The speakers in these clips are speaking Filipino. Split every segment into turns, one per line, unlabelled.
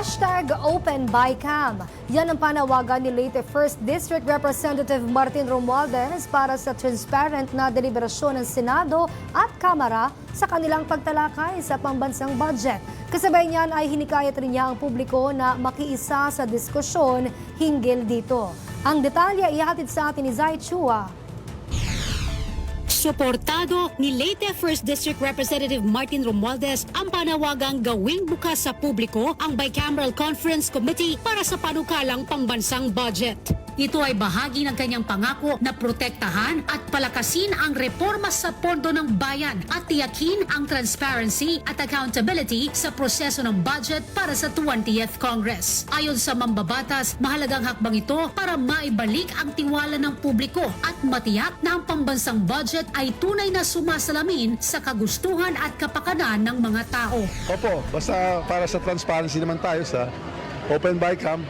Hashtag OpenByCam. Yan ang panawagan ni late 1st District Representative Martin Romualdez para sa transparent na deliberasyon ng Senado at Kamara sa kanilang pagtalakay sa pambansang budget. Kasabay niyan ay hinikayat rin niya ang publiko na makiisa sa diskusyon hinggil dito. Ang detalye ihatid sa atin ni Zai Chua.
Suportado ni Leyte 1st District Representative Martin Romualdez ang panawagang gawing bukas sa publiko ang Bicameral Conference Committee para sa panukalang pambansang budget. Ito ay bahagi ng kanyang pangako na protektahan at palakasin ang reforma sa pondo ng bayan at tiyakin ang transparency at accountability sa proseso ng budget para sa 20th Congress. Ayon sa mambabatas, mahalagang hakbang ito para maibalik ang tiwala ng publiko at matiyak na ang pambansang budget ay tunay na sumasalamin sa kagustuhan at kapakanan ng mga tao.
Opo, basta para sa transparency naman tayo sa Open Bycam,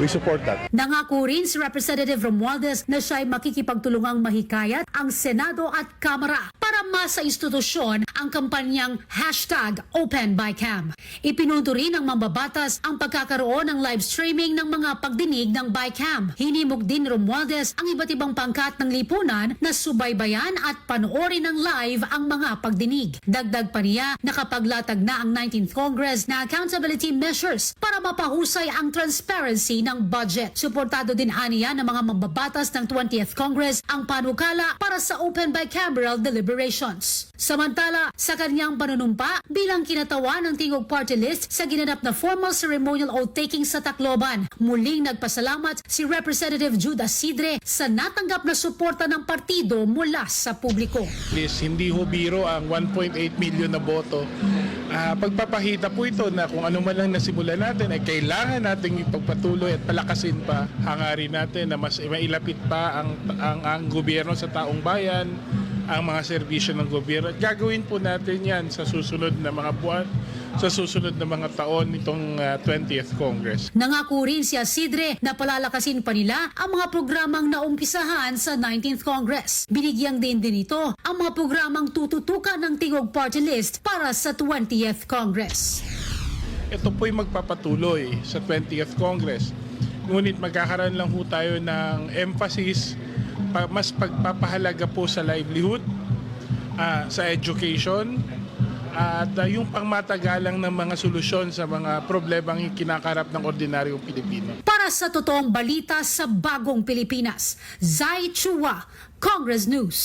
we support that.
Nangako rin si Representative Romualdez na siya makikipagtulungang mahikayat ang Senado at Kamara para masa institusyon ang kampanyang hashtag OpenByCam. Ipinunto rin ng mambabatas ang pagkakaroon ng live streaming ng mga pagdinig ng Bycam. Hinimok din Romualdez ang iba't ibang pangkat ng lipunan na subaybayan at panoorin ng live ang mga pagdinig. Dagdag pa niya, nakapaglatag na ang 19th Congress na accountability measures para mapahusay ang transparency ng budget. Suportado din aniya ng mga mambabatas ng 20th Congress ang panukala para sa open bicameral deliberations. Samantala, sa kanyang panunumpa bilang kinatawa ng Tingog Party List sa ginanap na formal ceremonial oath-taking sa Tacloban, muling nagpasalamat si Representative Judas Sidre sa natanggap na suporta ng partido mula sa publiko.
Please, hindi ho biro ang 1.8 million na boto. Ah, pagpapahita po ito na kung ano man lang nasimulan natin ay kailangan nating ipagpatuloy at palakasin pa hangarin natin na mas mailapit pa ang, ang, ang gobyerno sa taong bayan, ang mga serbisyo ng gobyerno. At gagawin po natin yan sa susunod na mga buwan, sa susunod na mga taon nitong ah, 20th Congress.
Nangako rin si Asidre na palalakasin pa nila ang mga programang naumpisahan sa 19th Congress. Binigyang din din ito ang mga programang tututukan ng Tingog Party List para sa 20th Congress.
ito po'y magpapatuloy sa 20th Congress. Ngunit magkakaroon lang po tayo ng emphasis, pa- mas pagpapahalaga po sa livelihood, ah, sa education, at ah, yung pangmatagalang ng mga solusyon sa mga problemang kinakarap ng ordinaryong Pilipino.
Para sa totoong balita sa bagong Pilipinas, Zai Chua, Congress News.